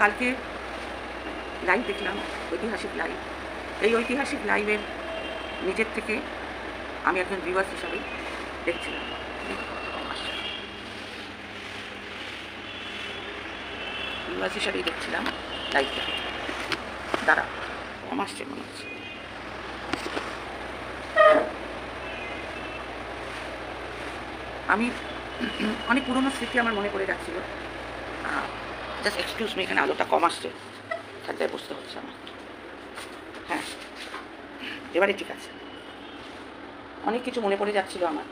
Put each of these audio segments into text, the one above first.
কালকে লাইভ দেখলাম, ঐতিহাসিক লাইভ এই ঐতিহাসিক লাইভের নিজের থেকে আমি একজন ভিউয়ার্স হিসাবে দেখছিলাম। ভিউয়ার্স হিসাবেই দেখছিলাম লাইভটা দাঁড়া, কম আসছে মনে হচ্ছে। আমি অনেক পুরনো স্মৃতি আমার মনে পড়ে যাচ্ছিল। জাস্ট এক্সকিউজ মি এখানে আলোটা কম আসছে। সাজ্জায় বসতে হচ্ছে আমার। হ্যাঁ। এবারে ঠিক আছে। অনেক কিছু মনে পড়ে যাচ্ছিল আমার।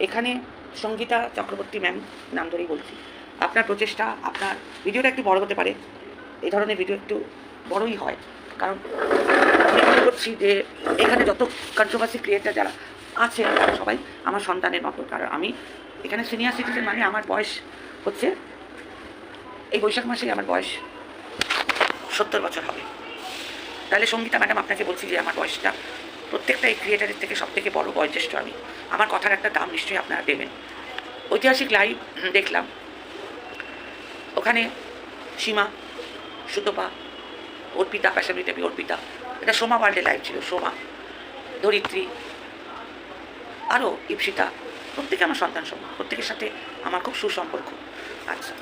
এখানে সঙ্গীতা চক্রবর্তী ম্যাম, নাম ধরেই বলছি। আপনার প্রচেষ্টা, আপনার ভিডিওটা একটু বড় হতে পারে। এই ধরনের ভিডিও একটু বড়ই হয়। কারণ মনে করছি যে এখানে যত কন্ট্রোভার্সি ক্রিয়েটার যারা তারা সবাই আমার সন্তানের মতো। কারণ আমি এখানে সিনিয়র সিটিজেন মানে আমার বয়স হচ্ছে এই বৈশাখ মাসেই আমার বয়স সত্তর বছর হবে। তাহলে সঙ্গীতা ম্যাডাম, আপনাকে বলছি যে আমার বয়সটা প্রত্যেকটা এই ক্রিয়েটারের থেকে সব থেকে বড় বয়োজ্যেষ্ঠ আমি। আমার কথার একটা দাম নিশ্চয়ই আপনারা দেবেন। ঐতিহাসিক লাইভ দেখলাম। ওখানে সীমা, সুতপা, অর্পিতা প্যাশামি দেবী অর্পিতা। এটা সোমা ওয়ার্ল্ডে লাইভ ছিল, সোমা, ধরিত্রী আরও ইপসিতা। প্রত্যেকে আমার সন্তান সম, প্রত্যেকের সাথে আমার খুব সুসম্পর্ক। আচ্ছা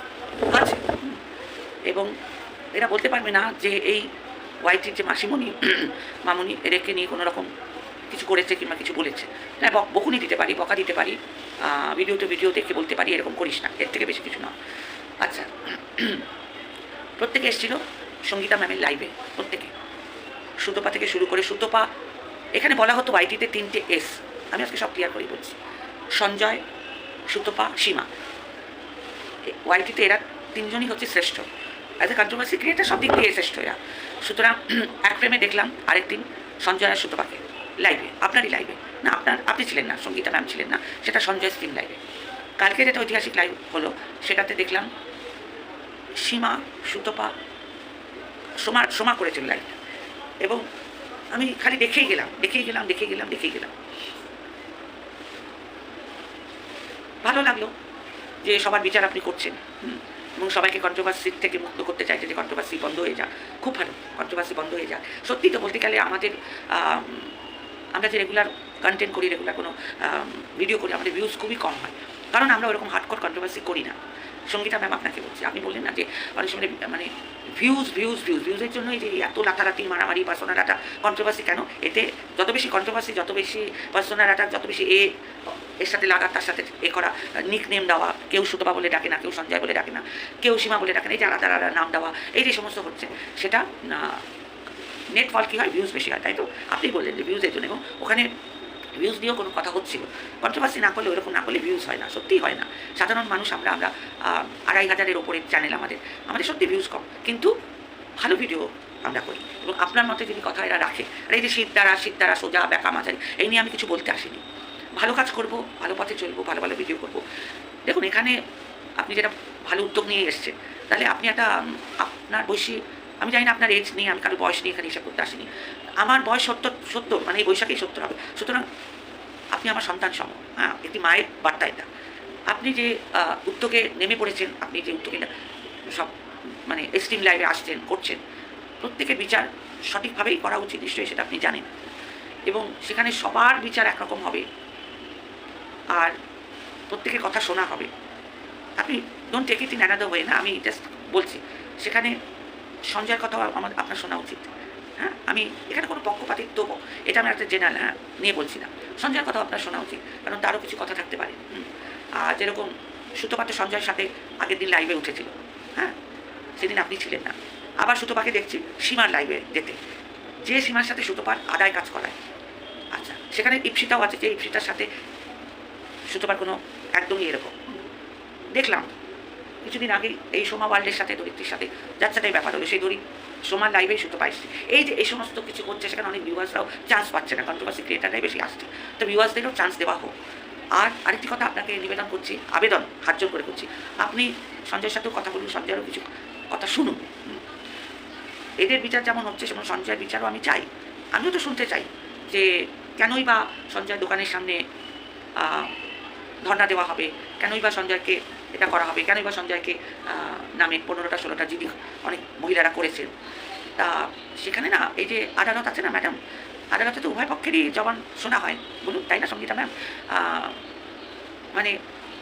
হুম। এবং এরা বলতে পারবে না যে এই ওয়াইটির যে মাসিমণি, মামুনি, এদেরকে নিয়ে কোনো রকম কিছু করেছে কিংবা কিছু বলেছে। হ্যাঁ বক- বকুনি দিতে পারি, বকা দিতে পারি ভিডিও তো ভিডিও দেখে বলতে পারি, এরকম করিস না, এর থেকে বেশি কিছু না। আচ্ছা প্রত্যেকে এসেছিল সঙ্গীতা ম্যামের লাইভে প্রত্যেকে। সুতোপা থেকে শুরু করে সুতোপা, এখানে বলা হতো ওয়াইটিতে তিনটে এস আমি আজকে সব ক্লিয়ার করেই বলছি। সঞ্জয়, সুতপা, সীমা। ওয়াইটিতে এরা তিনজনই হচ্ছে শ্রেষ্ঠ। অ্যাজ এ কন্ট্রোভার্সি ক্রিয়েটার সব দিক দিয়ে শ্রেষ্ঠ এরা সুতরাং এক প্রেমে দেখলাম আরেকদিন সঞ্জয় আর সুতপাকে লাইভে আপনারই লাইভে না আপনার আপনি ছিলেন না সঙ্গীতা ম্যাম ছিলেন না সেটা সঞ্জয় স্ক্রিন লাইভে কালকে যেটা ঐতিহাসিক লাইভ হলো সেটাতে দেখলাম সীমা সুতপা সোমা সোমা করেছিল লাইভটা এবং আমি খালি দেখেই গেলাম দেখেই গেলাম দেখেই গেলাম দেখেই গেলাম। ভালো লাগল যে সবার বিচার আপনি করছেন হুম, এবং সবাইকে কন্ট্রোভার্সির থেকে মুক্ত করতে চাইছে যে কন্ট্রোভার্সি বন্ধ হয়ে যাক খুব ভালো কন্ট্রোভার্সি বন্ধ হয়ে যাক সত্যি তো বলতে গেলে আমাদের আম, আমরা যে রেগুলার কন্টেন্ট করি রেগুলার কোনো ভিডিও করি আমাদের ভিউজ খুবই কম হয়। কারণ আমরা ওরকম হার্ডকোর কন্ট্রোভার্সি করি না। সঙ্গীতা ম্যাম আপনাকে বলছি, আপনি বললেন না যে অনেক সময় মানে ভিউজ ভিউজ ভিউজ ভিউজের জন্যই যে এত লাথারাতি মারামারি পার্সোনাল অ্যাটাক কন্ট্রোভার্সি কেন? এতে যত বেশি কন্ট্রোভার্সি যত বেশি পার্সোনাল অ্যাটাক যত বেশি এ, এর সাথে লাগা তার সাথে এ করা নিক নেম দেওয়া, কেউ সুতপা বলে ডাকে না, কেউ সঞ্জয় বলে ডাকে না, কেউ সীমা বলে ডাকে না, এই যে আলাদা আলাদা নাম দেওয়া, এই যে সমস্ত হচ্ছে, সেটা নেট ফল কী হয়? ভিউজ বেশি হয়, তাই তো? আপনি বললেন যে ভিউজের জন্য, এবং ওখানে ভিউজ নিয়েও কোনো কথা হচ্ছিল। কন্ট্রোভার্সি না করলে ওরকম না করলে ভিউজ হয় না, সত্যিই হয় না। সাধারণ মানুষ আমরা আমরা আড়াই হাজারের ওপরে চ্যানেল আমাদের আমাদের সত্যি ভিউজ কম। কিন্তু ভালো ভিডিও আমরা করি। এবং আপনার মতে যদি কথা এরা রাখে, আর এই যে শীত দ্বারা শীত দ্বারা সোজা ব্যাকা মাঝারি, এই নিয়ে আমি কিছু বলতে আসিনি। ভালো কাজ করব, ভালো পথে চলবো, ভালো ভালো ভিডিও করব। দেখুন, এখানে আপনি যেটা ভালো উদ্যোগ নিয়ে এসছেন, তাহলে আপনি একটা আপনার বয়সী আমি জানি না আপনার এজ নেই আমি কারও বয়স নিয়ে এখানে হিসাব করতে আসিনি। আমার বয়স সত্তর সত্তর মানে এই বৈশাখেই সত্তর হবে। সুতরাং আপনি আমার সন্তান সম হ্যাঁ একটি মায়ের বার্তা এটা। আপনি যে উদ্যোগে নেমে পড়েছেন, আপনি যে উদ্যোগে সব মানে এক্সট্রিম লাইভে আসছেন, করছেন, প্রত্যেকের বিচার সঠিকভাবেই করা উচিত, নিশ্চয়ই সেটা আপনি জানেন। এবং সেখানে সবার বিচার একরকম হবে। আর প্রত্যেকের কথা শোনা হবে। আপনি don't take it in another way না, আমি জাস্ট বলছি, সেখানে সঞ্জয়ের কথাও আমার আপনার শোনা উচিত। হ্যাঁ? আমি এখানে কোনো পক্ষপাতিত্ব এটা আমি একটা জেনারেল হ্যাঁ নিয়ে বলছি না সঞ্জয়ের কথাও আপনার শোনা উচিত, কারণ তারও কিছু কথা থাকতে পারে। আর যেরকম সুতোপাতে সঞ্জয়ের সাথে আগের দিন লাইভে উঠেছিল হ্যাঁ? সেদিন আপনি ছিলেন না। আবার সুতোপাকে দেখছি সীমার লাইভে যেতে। যে সীমার সাথে সুতোপার আদায় কাজ করায়। আচ্ছা সেখানে ইপসিতাও আছে যে ইপসিতার সাথে সুতোপার কোনো একদমই এরকম। দেখলাম। কিছুদিন আগে এই সোমা ওয়ার্ল্ডের সাথে, দরিদ্রের সাথে যার সাথে ব্যাপার হলো, সেই দড়ি সোমার লাইভেই সুতো পাইছে। এই যে, এই সমস্ত কিছু করছে, সেখানে অনেক ভিউয়ার্সরাও চান্স পাচ্ছে না কন্ট্রোভার্সি ক্রিয়েটাররাই বেশি আসছে। তো ভিউয়ার্সদেরও চান্স দেওয়া হোক। আর আরেকটি কথা আপনাকে নিবেদন করছি, আবেদন, হাত জোর করে করছি। আপনি সঞ্জয়ের সাথেও কথা বলুন সঞ্জয়েরও কিছু কথা শুনুন। এদের বিচার যেমন হচ্ছে, সেমন সঞ্জয়ের বিচারও আমি চাই। আমিও তো শুনতে চাই যে, কেনই বা সঞ্জয় দোকানের সামনে ধর্ণা দেওয়া হবে? কেনই বা সঞ্জয়কে এটা করা হবে। কেন বা সঞ্জয়কে নামে পনেরোটা, ষোলোটা জিডি অনেক মহিলারা করেছেন তা সেখানে না, এই যে আদালত আছে না, ম্যাডাম? আদালতে তো উভয় পক্ষেরই জবান শোনা হয়। বলুন, তাই না, সঙ্গীতা ম্যাম? মানে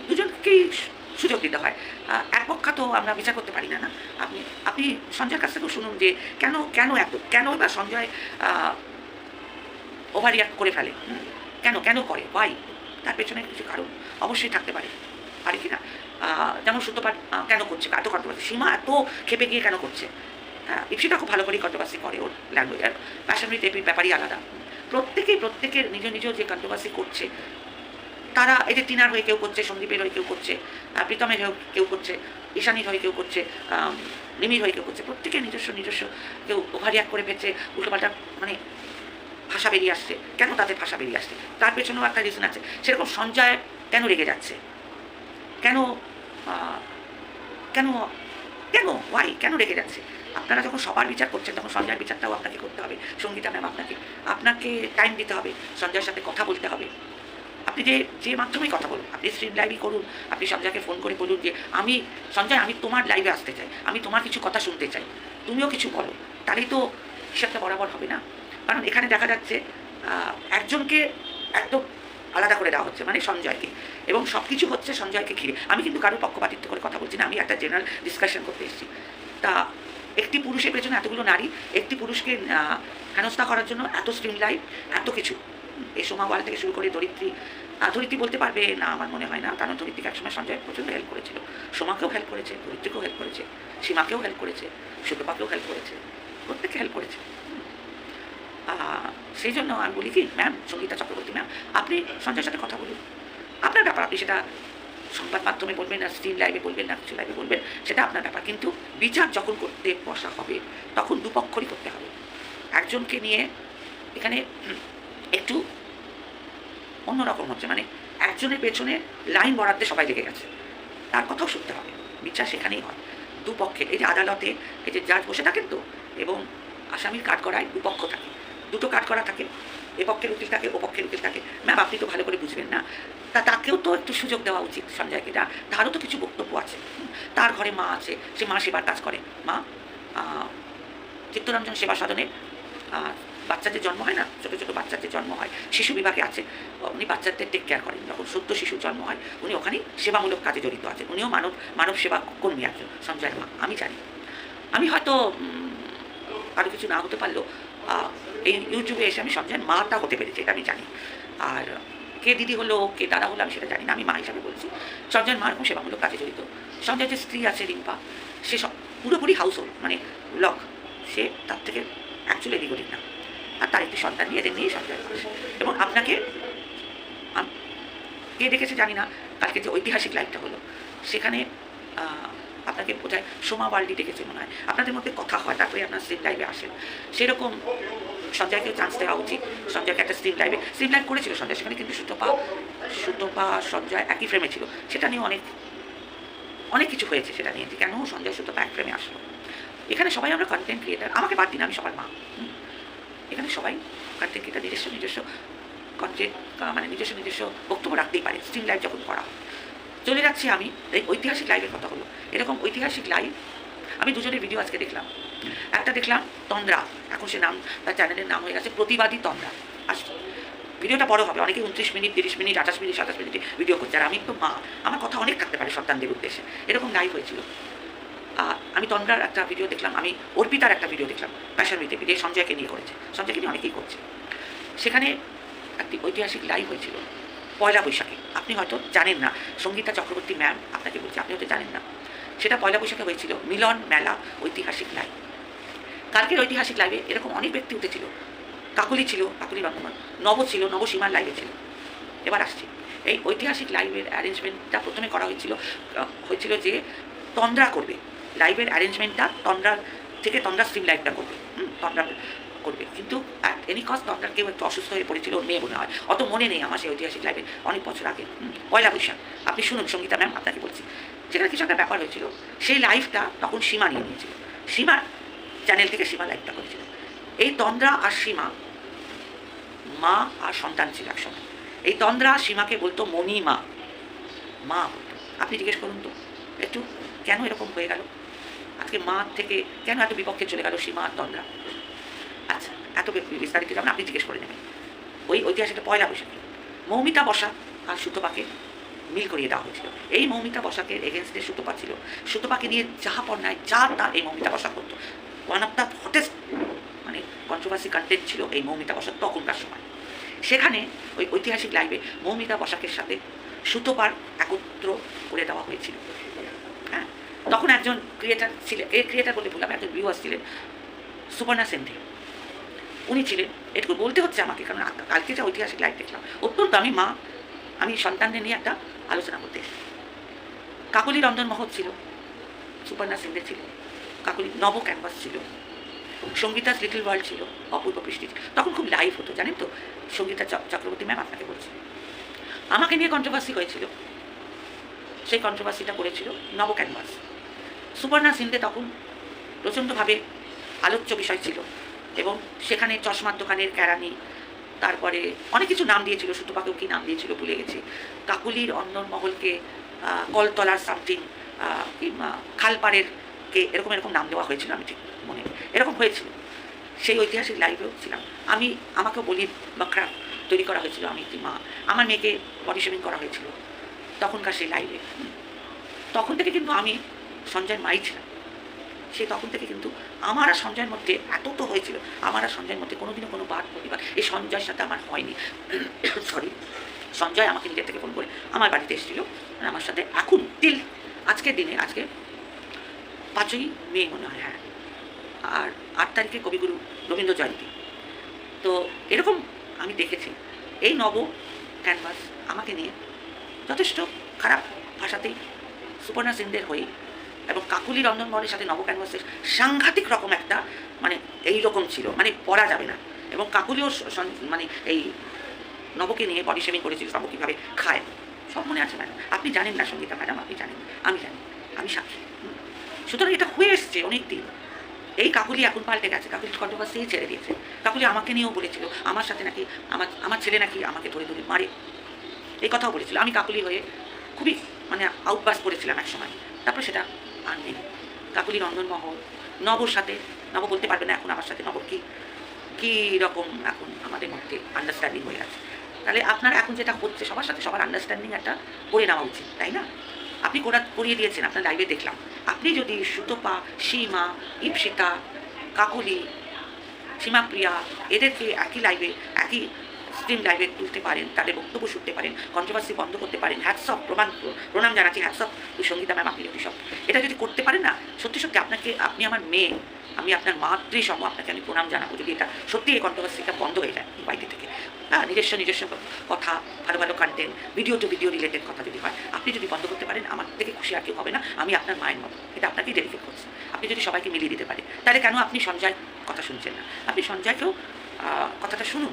দুজনকেই সুযোগ দিতে হয়। এক পক্ষা তো আমরা বিচার করতে পারি না না? আপনি আপনি সঞ্জয়ের কাছ থেকেও শুনুন যে কেন কেন এত কেন বা সঞ্জয় ওভার করে ফেলে? কেন কেন করে? ওয়াই তার পেছনে কিছু কারণ অবশ্যই থাকতে পারে। পারে কি না যেমন সূত্রপাত কেন করছে এত কন্ট্রোভার্সি সীমা এত খেপে গিয়ে কেন করছে? হ্যাঁ ইপসিটা খুব ভালো করেই কন্ট্রোভার্সি করে ওর ল্যাঙ্গুয়েজ আর প্যাশনরিত এপির ব্যাপারই আলাদা। প্রত্যেকেই, প্রত্যেকের নিজ নিজ যে কন্ট্রোভার্সি করছে, তারা এই যে টিনার হয়ে কেউ করছে, সন্দীপের হয়ে কেউ করছে প্রীতমের হয়ে কেউ করছে, ঈশানির হয়ে কেউ করছে রিমির হয়ে কেউ করছে, প্রত্যেকের নিজস্ব নিজস্ব কেউ ওভারিয়াক করে ফেলছে, উল্টোপাল্টা মানে ভাষা বেরিয়ে আসছে। কেন তাদের ভাষা বেরিয়ে আসছে? তার পেছনেও একটা রিজন আছে। সেরকম সঞ্জয় কেন রেগে যাচ্ছে? কেন কেন কেন ওয়াই কেন রেগে যাচ্ছে? আপনারা যখন সবার বিচার করছেন, তখন সঞ্জয়ের বিচারটাও আপনাকে করতে হবে, সঙ্গীতা ম্যাম আপনাকে। আপনাকে টাইম দিতে হবে, সঞ্জয়ের সাথে কথা বলতে হবে। আপনি যে যে মাধ্যমেই কথা বলুন, আপনি স্ট্রিম লাইভই করুন, আপনি সঞ্জয়কে ফোন করে বলুন যে, আমি, সঞ্জয়, আমি তোমার লাইভে আসতে চাই, আমি তোমার কিছু কথা শুনতে চাই, তুমিও কিছু বলো, তাহলেই তো হিসাবটা বরাবর হবে না? কারণ এখানে দেখা যাচ্ছে একজনকে একদম আলাদা করে দেওয়া হচ্ছে মানে সঞ্জয়কে। এবং সব কিছু হচ্ছে সঞ্জয়কে ঘিরে। আমি কিন্তু কারোর পক্ষপাতিত্ব করে কথা বলছি না আমি একটা জেনারেল ডিসকাশন করতে এসেছি। তা একটি পুরুষের পেছনে এতগুলো নারী একটি পুরুষকে হেনস্থা করার জন্য এত স্ট্রিম লাইফ এত কিছু। এই সোমাওয়াল থেকে শুরু করে আহ, ধরিত্রী বলতে পারবে না আমার মনে হয় না। কারণ ধরিত্রীকে একসময় সঞ্জয় প্রচণ্ড হেল্প করেছিল। সোমাকেও হেল্প করেছে ধরিত্রীকেও হেল্প করেছে সীমাকেও হেল্প করেছে সুপ্রপাকেও হেল্প করেছে প্রত্যেককে হেল্প করেছে। সেই জন্য আমি বলি কি ম্যাম সঙ্গীতা চক্রবর্তী ম্যাম আপনি সঞ্জয়ের সাথে কথা বলুন। আপনার ব্যাপার, আপনি সেটা সংবাদ মাধ্যমে বলবেন না স্ট্রিম লাইভে বলবেন না, কিছু লাইভে বলবেন, সেটা আপনার ব্যাপার। কিন্তু বিচার যখন করতে বসা হবে, তখন দুপক্ষরই করতে হবে। একজনকে নিয়ে এখানে একটু অন্যরকম হচ্ছে। মানে একজনের পেছনে লাইন বরাদ্দে সবাই লেগে গেছে। তার কথাও শুনতে হবে। বিচার সেখানেই হয়। দুপক্ষে এই যে আদালতে এই যে জাজ বসে থাকেন তো, এবং আসামির কাঠ করায় দুপক্ষ থাকে। দুটো কাঠ করা থাকে এ পক্ষের উকিল থাকে ও পক্ষের উকিল থাকে। ম্যাম আপনি তো ভালো করে বুঝবেন না। তা তাকেও তো একটু সুযোগ দেওয়া উচিত সঞ্জয়কে দা তারও তো কিছু বক্তব্য আছে। তার ঘরে মা আছে সে মা সেবার কাজ করে। মা চিত্তরঞ্জন সেবা আহ, বাচ্চাদের জন্ম হয় না ছোটো ছোটো বাচ্চাদের জন্ম হয় শিশু বিভাগে আছে। উনি বাচ্চাদের টেক কেয়ার করেন। যখন সদ্য শিশুর জন্ম হয় উনি ওখানেই সেবামূলক কাজে জড়িত আছেন। উনিও মানব মানব সেবা কর্মী একজন সঞ্জয়ের মা। আমি জানি। আমি হয়তো আরও কিছু না হতে পারলেও এই ইউটিউবে এসে আমি সঞ্জয়ের মাটা হতে পেরেছি, এটা আমি জানি। আর কে দিদি হলো, কে দাদা হলো, আমি সেটা জানি না, আমি মা হিসাবে বলছি। সঞ্জয়ের মা এরকম সেবামূলক কাজে জড়িত। সঞ্জয়ের যে স্ত্রী আছে, রিম্পা, সে সব পুরোপুরি হাউস হোল্ড মানে লক। সে তার থেকে অ্যাকচুয়ালি এদিক ওদিক না। আর তার একটি সন্তান নিয়ে, এদের নিয়েই সঞ্জয় মানুষ এবং আপনাকে কে দেখেছে জানি না, কালকে যে ঐতিহাসিক লাইভটা হলো। সেখানে আপনাকে বোধহয় সোমা ওয়ার্ল্ডই ডেকেছে মনে হয়। আপনাদের মধ্যে কথা হয়, তারপরে আপনার স্ট্রিম লাইভে আসেন সেরকম সঞ্জয়কে চান্স দেওয়া উচিত। সঞ্জয়কে একটা স্ট্রিম লাইভে স্ট্রিম লাইভ করেছিল সঞ্জয়, সেখানে কিন্তু সুতপা সুতপা, সঞ্জয় একই ফ্রেমে ছিল। সেটা নিয়ে অনেক অনেক কিছু হয়েছে সেটা নিয়ে। কেন সঞ্জয়, সুতপা এক ফ্রেমে আসলো? এখানে সবাই আমরা কন্টেন্ট ক্রিয়েটার আমাকে বাদ দিন, আমি সবার মা। এখানে সবাই কন্টেন্ট ক্রিয়েটার নিজস্ব নিজস্ব কন্টেন্ট মানে নিজস্ব নিজস্ব বক্তব্য রাখতেই পারে। স্ট্রিম লাইভ যখন করা হয়। চলে যাচ্ছি আমি এই ঐতিহাসিক লাইভের কথা হলো এরকম ঐতিহাসিক লাইভ আমি দুজনের ভিডিও আজকে দেখলাম। একটা দেখলাম তন্দ্রা, এখন সে নাম, তার চ্যানেলের নাম হয়ে গেছে প্রতিবাদী তন্দ্রা। আসছে ভিডিওটা বড় হবে অনেকে উনত্রিশ মিনিট, তিরিশ মিনিট, আঠাশ মিনিট, সাতাশ মিনিটে ভিডিও করছে। আর আমি তো মা, আমার কথা অনেক থাকতে পারে সন্তানদের উদ্দেশ্যে। এরকম লাইভ হয়েছিল। আমি তন্দ্রার একটা ভিডিও দেখলাম, আমি অর্পিতার একটা ভিডিও দেখলাম প্যাশন উইথ ভিডিও সঞ্জয়কে নিয়ে করেছে। সঞ্জয়কে নিয়ে অনেকেই করছে। সেখানে একটি ঐতিহাসিক লাইভ হয়েছিল, পয়লা বৈশাখে। আপনি হয়তো জানেন না। সঙ্গীতা চক্রবর্তী ম্যাম, আপনাকে বলছি, আপনি হয়তো জানেন না। সেটা পয়লা বৈশাখে হয়েছিল, মিলন মেলা, ঐতিহাসিক লাইভ কালকের ঐতিহাসিক লাইভে এরকম অনেক ব্যক্তি উঠেছিল। কাকুলি ছিল, কাকুলি রহমান নব ছিল, নবসীমার লাইভে ছিল। এবার আসছি। এই ঐতিহাসিক লাইভের অ্যারেঞ্জমেন্টটা প্রথমে করা হয়েছিল হয়েছিল যে তন্দ্রা করবে। লাইভের অ্যারেঞ্জমেন্টটা তন্দ্রার থেকে তন্দ্রা স্ট্রিম লাইভটা করবে। তন্দ্রা করবে। কিন্তু এনি কজ কেউ একটু অসুস্থ হয়ে পড়েছিল, ওর মেয়ে মনে হয়। অত মনে নেই আমার সেই ঐতিহাসিক লাইভে অনেক বছর আগে। পয়লা বৈশাখ। আপনি শুনুন, সঙ্গীতা ম্যাম আপনাকে বলছি। যেখানে কিছু একটা ব্যাপার হয়েছিল, সেই লাইফটা তখন সীমা নিয়ে নিয়েছিল। সীমা চ্যানেল থেকে সীমা লাইফটা করেছিল। এই তন্দ্রা আর সীমা, মা আর সন্তান ছিল একসঙ্গে। এই তন্দ্রা সীমাকে বলতো মণি মা মা বলতো। আপনি জিজ্ঞেস করুন তো, একটু কেন এরকম হয়ে গেল? আজকে মা থেকে কেন এত বিপক্ষে চলে গেল সীমা আর তন্দ্রা? আচ্ছা এত বিস্তারিত যাবেন আপনি জিজ্ঞেস করে নেবেন। ওই ঐতিহাসিকটা পয়লা বৈশাখে মৌমিতা বসা আর সুতপাকে মিল করিয়ে দেওয়া হয়েছিল। এই মৌমিতা বসাকের এগেনস্টে সুতপা ছিল। সুতপাকে নিয়ে যাহা পণ্যায় যা তা এই মৌমিতা বসা করতো। ওয়ান অফ দ্য হটেস্ট মানে কন্ট্রোভার্সি কন্টেন্ট ছিল এই মৌমিতা বসাক তখনকার সময়। সেখানে ওই ঐতিহাসিক লাইভে মৌমিতা বসাকের সাথে সুতোপার একত্র করে দেওয়া হয়েছিল। হ্যাঁ তখন একজন ক্রিয়েটার ছিলেন এই ক্রিয়েটার বলে বললাম একজন ভিউয়ার্স ছিলেন সুপর্ণা সেন্ধে। উনি ছিলেন, এটুকু বলতে হচ্ছে আমাকে, কারণ কালকে যা ঐতিহাসিক লাইভ দেখলাম। অত্যন্ত আমি মা, আমি সন্তানদের নিয়ে একটা আলোচনা করতে এসেছি। কাকলি রঞ্জন মহৎ ছিল, সুপর্ণা সিন্ধে ছিল, কাকলি নব ক্যানভাস ছিল সঙ্গীতা লিটল ওয়ার্ল্ড ছিল, অপূর্ব বৃষ্টি তখন খুব লাইভ হতো, জানেন তো? সঙ্গীতা চক্রবর্তী ম্যাম আপনাকে বলছি। আমাকে নিয়ে কন্ট্রোভার্সি হয়েছিল। সেই কন্ট্রোভার্সিটা করেছিল নব ক্যানভাস সুপর্ণা সিন্ধে তখন প্রচণ্ডভাবে আলোচ্য বিষয় ছিল। এবং সেখানে চশমার দোকানের কেরানি, তারপরে অনেক কিছু নাম দিয়েছিল, সুতপাকেও কি নাম দিয়েছিল ভুলে গেছি। কাকুলির অন্দরমহলকে মহলকে কলতলার সামথিং খালপাড়ের কে, এরকম এরকম নাম দেওয়া হয়েছিল, আমি ঠিক মনে এরকম হয়েছিল। সেই ঐতিহাসিক লাইভেও ছিলাম। আমি, আমাকেও বলি, বকরা, তৈরি করা হয়েছিল আমি একটি মা আমার মেয়েকে বডি করা হয়েছিল। তখনকার সেই লাইভে তখন থেকে কিন্তু আমি সঞ্জয় মাই ছিলাম। সে তখন থেকে কিন্তু আমার সঞ্জয়ের মধ্যে এত তো হয়েছিল, আমার আর সঞ্জয়ের মধ্যে কোনোদিনও কোনো বাদ প্রতিবাদ, এই সঞ্জয়ের সাথে আমার হয়নি। সরি সঞ্জয় আমাকে নিজের থেকে ফোন করে আমার বাড়িতে এসেছিল আমার সাথে এখন তিল আজকের দিনে, আজকে পাঁচই মে মনে হয় হ্যাঁ। আর আট তারিখে কবিগুরু রবীন্দ্র জয়ন্তী। তো এরকম আমি দেখেছি। এই নব ক্যানভাস আমাকে নিয়ে যথেষ্ট খারাপ ভাষাতেই সুপর্ণা সিংদের হয়ে এবং কাকুলি রন্ধনমহলের সাথে নব ক্যানভাসের সাংঘাতিক রকম একটা মানে এই রকম ছিল মানে পড়া যাবে না। এবং কাকুলিও মানে এই নবকে নিয়ে বডি শেভিং করেছিল, নব কীভাবে খায়। সব মনে আছে ম্যাডাম আপনি জানেন না সঙ্গীতা ম্যাডাম আপনি জানেন আমি জানি। আমি সাক্ষী। সুতরাং এটা হয়ে এসছে অনেক দিন এই কাকুলি এখন পাল্টে গেছে। কাকুলি কন্ট্রোভার্সি ছেড়ে দিয়েছে। কাকুলি আমাকে নিয়েও বলেছিল, আমার সাথে নাকি আমার আমার ছেলে নাকি আমাকে ধরে ধরে মারে। এই কথাও বলেছিল। আমি কাকুলি হয়ে খুবই মানে আউটবাস করেছিলাম এক সময় তারপর সেটা নেই কাকুলি রন্ধনমহল নবর সাথে, নব বলতে পারবে না এখন আমার সাথে নব কি, কী রকম এখন আমাদের মধ্যে আন্ডারস্ট্যান্ডিং হয়ে আছে। তাহলে আপনার এখন যেটা হচ্ছে, সবার সাথে সবার আন্ডারস্ট্যান্ডিং একটা করে নেওয়া উচিত, তাই না? আপনি করা, করিয়ে দিয়েছেন, আপনার লাইভে দেখলাম। আপনি যদি সুতপা, সীমা, ইপসিতা, কাকুলি, সীমাপ্রিয়া, এদেরকে একই লাইভে একই স্ট্রিম লাইভে তুলতে পারেন, তাদের বক্তব্য শুনতে পারেন কন্ট্রোভার্সি বন্ধ করতে পারেন হ্যাটসঅপ প্রমাণ প্রণাম জানাচ্ছি হ্যাটসঅপ সঙ্গীতা ম্যাম আপনি সব এটা যদি করতে পারেন না, সত্যি সত্যি আপনাকে, আপনি আমার মেয়ে, আমি আপনার মাতৃ সম আপনাকে আমি প্রণাম জানাব যদি এটা সত্যি এই কন্ট্রোভার্সিটা বন্ধ হয়ে যায় বাড়িতে থেকে। হ্যাঁ নিজস্ব নিজস্ব কথা, ভালো ভালো content video to video related কথা যদি হয়, আপনি যদি বন্ধ করতে পারেন, আমার থেকে খুশি আর কেউ হবে না, আমি আপনার মায়ের মতো। এটা আপনাকেই ডেডিকেট করছি। আপনি যদি সবাইকে মিলিয়ে দিতে পারেন, তাহলে কেন আপনি সঞ্জয় কথা শুনছেন না? আপনি সঞ্জয়কেও কথাটা শুনুন।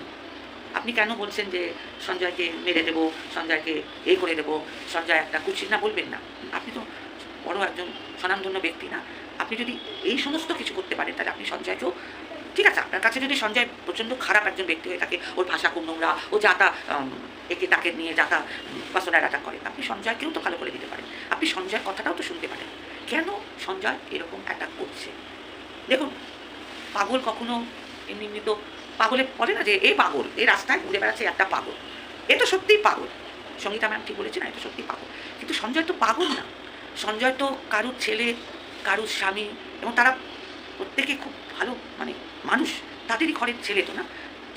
আপনি কেন বলছেন যে সঞ্জয়কে মেরে দেবো, সঞ্জয়কে এই করে দেবো? সঞ্জয় একটা কুচির না, বলবেন না। আপনি তো বড় একজন স্বনামধন্য ব্যক্তি না। আপনি যদি এই সমস্ত কিছু করতে পারেন, তাহলে আপনি সঞ্জয়কেও, ঠিক আছে, আপনার কাছে যদি সঞ্জয় প্রচণ্ড খারাপ একজন ব্যক্তি হয়ে থাকে, ওর ভাষা খুব নোংরা, ও যাতা একে তাকে নিয়ে যাতা পার্সোনাল অ্যাটাক করে, আপনি সঞ্জয়কেও তো ভালো করে দিতে পারেন। আপনি সঞ্জয়ের কথাটাও তো শুনতে পারেন। কেন সঞ্জয় এরকম অ্যাটাক করছে? দেখুন, পাগল কখনো এমনি এমনি তো পাগলে বলে না যে, এ পাগল এই রাস্তায় ঘুরে বেড়াচ্ছে একটা পাগল। এ তো সত্যিই পাগল। সঙ্গীতা ম্যাম ঠিক বলেছে না এটা সত্যি পাগল। কিন্তু সঞ্জয় তো পাগল না। সঞ্জয় তো কারুর ছেলে, কারুর স্বামী এবং তারা প্রত্যেকে খুব ভালো মানে মানুষ। তাদেরই ঘরের ছেলে তো না।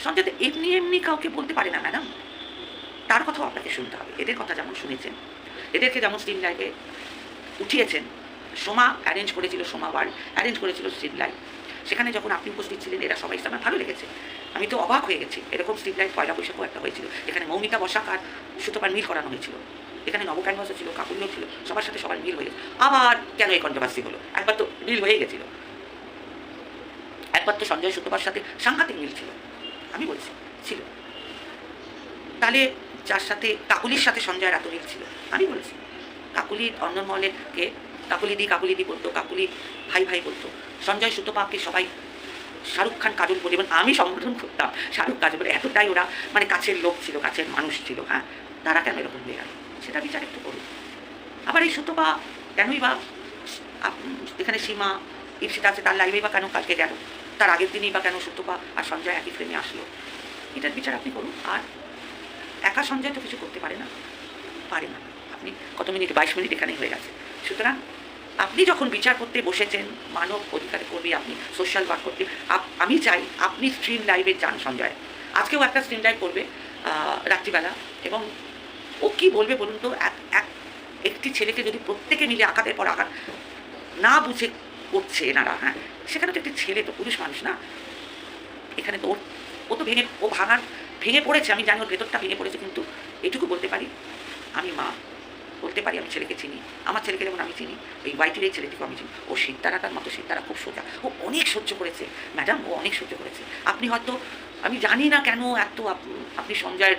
সঞ্জয় তো এমনি এমনি কাউকে বলতে পারে না, ম্যাডাম। তার কথাও আপনাকে শুনতে হবে। এদের কথা যেমন শুনেছেন, এদেরকে যেমন স্ট্রিম লাইভে উঠিয়েছেন। সোমা অ্যারেঞ্জ করেছিল, সোমা ওয়ার্ল্ড অ্যারেঞ্জ করেছিল স্ট্রিম লাইভ সেখানে যখন আপনি উপস্থিত ছিলেন, এরা সবাই আমার ভালো লেগেছে। আমি তো অবাক হয়ে গেছি। এরকম স্ট্রিট লাইট পয়লা বৈশাখও একটা হয়েছিল। এখানে মৌমিতা বসাক আর সুতোপার মিল করানো হয়েছিল। এখানে নব ক্যানভাসও ছিল কাকুলিও ছিল, সবার সাথে সবার মিল হয়ে আবার কেন এই কন্ট্রোভার্সি হলো? একবার তো মিল হয়ে গেছিল। একবার তো সঞ্জয় সুতোপার সাথে সাংঘাতিক মিল ছিল। আমি বলছি, ছিল। তাহলে যার সাথে, কাকুলির সাথে সঞ্জয়ের এত মিল ছিল? আমি বলেছি কাকুলি অন্দরমহলেরকে কাকুলি দি কাকুলি দি বলতো কাকুলি ভাই ভাই বলতো। সঞ্জয় সুতোপাকে সবাই শাহরুখ খান কাজল বলে, এবং আমি সম্বোধন করতাম শাহরুখ কাজল বলে, এতটাই ওরা মানে কাছের লোক ছিল, কাছের মানুষ ছিল হ্যাঁ। তারা কেন এরকম হয়ে গেল? সেটা বিচার একটু করুন। আবার এই সুতো বা কেনই বা এখানে সীমা, ইপসিতা আছে, তার লাইভেই বা কেন কালকে গেল? তার আগের দিনই বা কেন সুতপা আর সঞ্জয় একই ফ্রেমে আসলো? এটার বিচার আপনি করুন। আর একা সঞ্জয় তো কিছু করতে পারে না। পারে না। আপনি কত মিনিট, বাইশ মিনিট এখানেই হয়ে গেছে। সুতরাং আপনি যখন বিচার করতে বসেছেন, মানব অধিকার কর্মী আপনি সোশ্যাল ওয়ার্ক করতে আমি চাই আপনি স্ট্রিম লাইভে যান সঞ্জয়। আজকেও একটা স্ট্রিম লাইভ করবে রাত্রিবেলা এবং ও কি বলবে বলুন তো? এক এক, একটি ছেলেকে যদি প্রত্যেকে মিলে আঘাতের পর আঘাত না বুঝে করছে এনারা হ্যাঁ সেখানে তো একটি ছেলে তো পুরুষ মানুষ না। এখানে তো ও তো ভেঙে, ও ভাঙার, ভেঙে পড়েছে, আমি জানি ওর ভেতরটা ভেঙে পড়েছে, কিন্তু এটুকু বলতে পারি, আমি মা বলতে পারি, আমি ছেলেকে চিনি। আমার ছেলেকে যেমন আমি চিনি ওই হোয়াইটের এই ছেলেটিকে আমি চিনি। ও সিদ্ধারাটার মতো, সিদ্ধারা খুব সোজা। ও অনেক সহ্য করেছে। ম্যাডাম, ও অনেক সহ্য করেছে। আপনি হয়তো, আমি জানি না কেন এত আপ- আপনি সঞ্জয়ের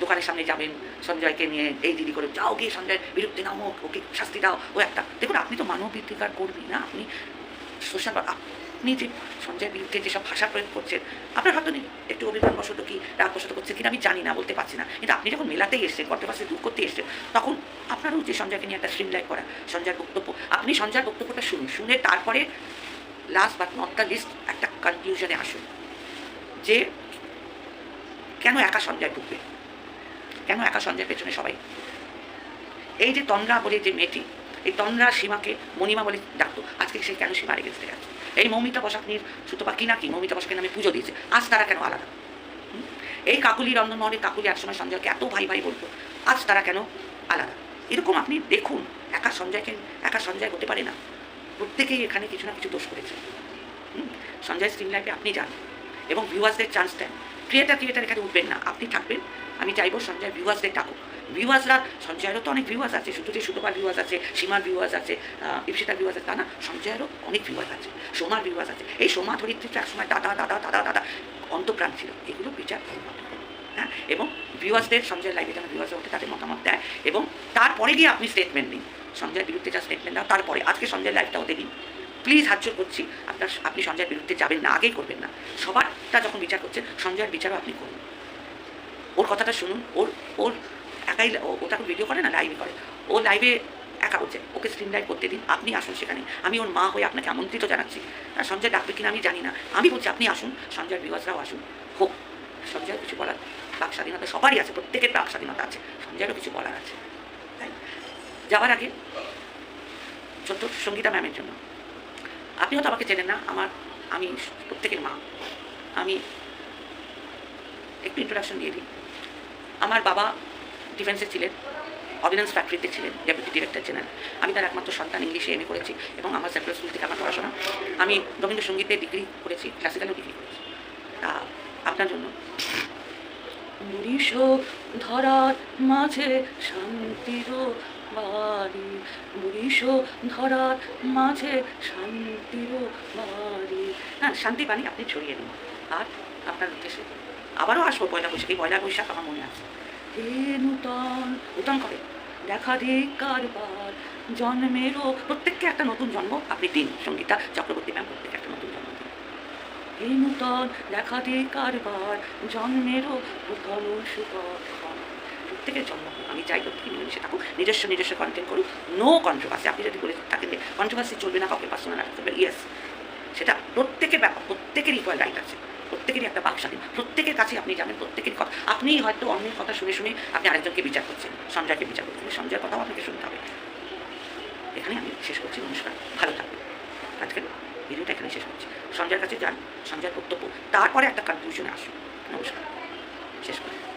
দোকানের সামনে যাবেন, সঞ্জয়কে নিয়ে এই দিদি করে যাও গিয়ে সঞ্জয়ের বিরুদ্ধে নামো, ওকে শাস্তি দাও, ও একটা। দেখুন, আপনি তো মানব বৃদ্ধিকার করবি না, আপনি সোশ্যাল আপনি যে সঞ্জয়ের বিরুদ্ধে যেসব ভাষা প্রয়োগ করছেন, আপনার হয়তো একটু অভিমান বশত কি রাগ বশত করছে কিনা আমি জানি না, বলতে পারছি না। কিন্তু আপনি যখন মেলাতেই এসছেন কন্ট্রোভার্সি দূর করতে এসছেন, তখন আপনারও যে সঞ্জয়কে নিয়ে একটা স্ট্রিম লাইভ করা, সঞ্জয়ের বক্তব্য, আপনি সঞ্জয়ের বক্তব্যটা শুনুন। শুনে তারপরে last but not the least একটা কনক্লুশনে আসুন যে কেন একা সঞ্জয় ঢুকবে? কেন একা সঞ্জয়ের পেছনে সবাই? এই যে তন্দ্রা বলে যে মেয়েটি এই তন্দ্রা সীমাকে মণিমা বলে ডাকতো। আজকে সে কেন সীমার এগেনস্টে গেছে এই মৌমিতা বসাকনির সুতপা কি? নাকি মৌমিতা বসাকের নামে পুজো দিয়েছে। আজ তারা কেন আলাদা? এই কাকুলি রন্ধনমহলের কাকুলি একসময় সঞ্জয়কে এত ভাই ভাই বলতো। আজ তারা কেন আলাদা? এরকম আপনি দেখুন, একা সঞ্জয়কে, একা সঞ্জয় হতে পারে না। প্রত্যেকেই এখানে কিছু না কিছু দোষ করেছে? সঞ্জয় স্ট্রিম লাইফে আপনি যান এবং ভিউয়ার্সদের চান্স দেন। ক্রিয়েটার ক্রিয়েটার এখানে উঠবেন না। আপনি থাকবেন। আমি চাইব সঞ্জয় ভিউয়ার্সদের ডাকুক। ভিউয়ার্সরা সঞ্জয়েরও তো অনেক ভিউয়ার্স আছে, শুধু যে সুতপার ভিউয়ার্স আছে, সীমার ভিউয়ার্স আছে ইপসিতার ভিউয়ার্স আছে, তা না সঞ্জয়েরও অনেক ভিউয়ার্স আছে, সোমার ভিউয়ার্স আছে। এই সোমা ধরিত্রীটা একসময় দাদা দাদা দাদা দাদা, অন্তপ্রাণ ছিল। এগুলো বিচার। হ্যাঁ। এবং ভিউয়ার্সদের সঞ্জয় লাইভে যেন ভিউয়ার্স ওঠে, তাদের মতামত দেয়। এবং তারপরে গিয়ে আপনি স্টেটমেন্ট নিন। সঞ্জয়ের বিরুদ্ধে যা স্টেটমেন্ট দাও তারপরে আজকে সঞ্জয় লাইভটা ওতে দিন প্লিজ হাত জোর করছি। আপনার, আপনি সঞ্জয়ের বিরুদ্ধে যাবেন না, আগেই করবেন না। সবারটা যখন বিচার করছেন সঞ্জয়ের বিচারও আপনি করুন। ওর কথাটা শুনুন, ওর ওর একাই ও- তখন ভিডিও করে না লাইভে করে। ও লাইভে একা বলছে ওকে স্ক্রিন লাইভ করতে দিন, আপনি আসুন সেখানে। আমি ওর মা হয়ে আপনাকে আমন্ত্রিত জানাচ্ছি। আর সঞ্জয় ডাকবে কিনা আমি জানি না। আমি বলছি, আপনি আসুন, সঞ্জয়ের বিবাসরাও আসুন। হোক, সঞ্জয়ের কিছু বলার, বাক স্বাধীনতা সবারই আছে, প্রত্যেকের বাক স্বাধীনতা আছে, সঞ্জয়েরও কিছু বলার আছে। তাই, যাওয়ার আগে ছোট্ট সঙ্গীতা ম্যামের জন্য। আপনি হয়তো আমাকে চেনেন না, আমার, আমি প্রত্যেকের মা। আমি একটু ইন্ট্রোডাকশন দিয়ে দিই। আমার বাবা ডিফেন্সে ছিলেন অর্ডিন্যান্স ফ্যাক্টরিতে ছিলেন ডেপুটি ডিরেক্টর ছিলেন আমি তার একমাত্র সন্তান ইংলিশে এমএ করেছি এবং আমার সেন্ট্রাল স্কুল থেকে আমার পড়াশোনা। আমি রবীন্দ্রসঙ্গীতে ডিগ্রি করেছি ক্লাসিক্যালও ডিগ্রি করেছি। তা আপনার জন্য। ধরার মাঝে শান্তির বাড়ি। বরিশ ধরার মাঝে শান্তির বাড়ি। হ্যাঁ শান্তি পানি আপনি ছড়িয়ে দিন। আর আপনার উদ্দেশ্যে আবারও আসব পয়লা বৈশাখ এই পয়লা বৈশাখ আমার মনে আছে। হে নূতন নূতন করে। দেখা দে কারবার জন্মেরও প্রত্যেককে একটা নতুন জন্ম। আপনি দিন সঙ্গীতা চক্রবর্তী ম্যাম, প্রত্যেককে একটা নতুন জন্ম। দিন হে নূতন দেখা দে কারবার জন্মেরও প্রথম সুখর প্রত্যেকের জন্ম। আমি চাই প্রত্যেকে মিলেমিশে থাকুক, নিজস্ব নিজস্ব কন্টেন্ট করুক। নো কন্ট্রোভার্সি আপনি যদি বলে থাকেন যে কন্ট্রোভার্সি চলবে না, কাউকে পার্সোনাল অ্যাটাক করবে ইয়েস সেটা প্রত্যেকের ব্যাপার প্রত্যেকের ইকুয়াল রাইট আছে। প্রত্যেকেরই একটা বাক স্বাধীন। প্রত্যেকের কাছে আপনি জানেন প্রত্যেকের কথা। আপনি হয়তো অন্যের কথা শুনে শুনে আপনি আরেকজনকে বিচার করছেন। সঞ্জয়কে বিচার করছেন। সঞ্জয়ের কথাও আপনাকে শুনতে হবে। এখানে আমি শেষ করছি। নমস্কার। ভালো থাকবেন। আজকের ভিডিওটা এখানে শেষ করছি। সঞ্জয়ের কাছে যান। সঞ্জয়ের বক্তব্য। তারপরে একটা কনক্লুশনে আসুন। নমস্কার। শেষ করি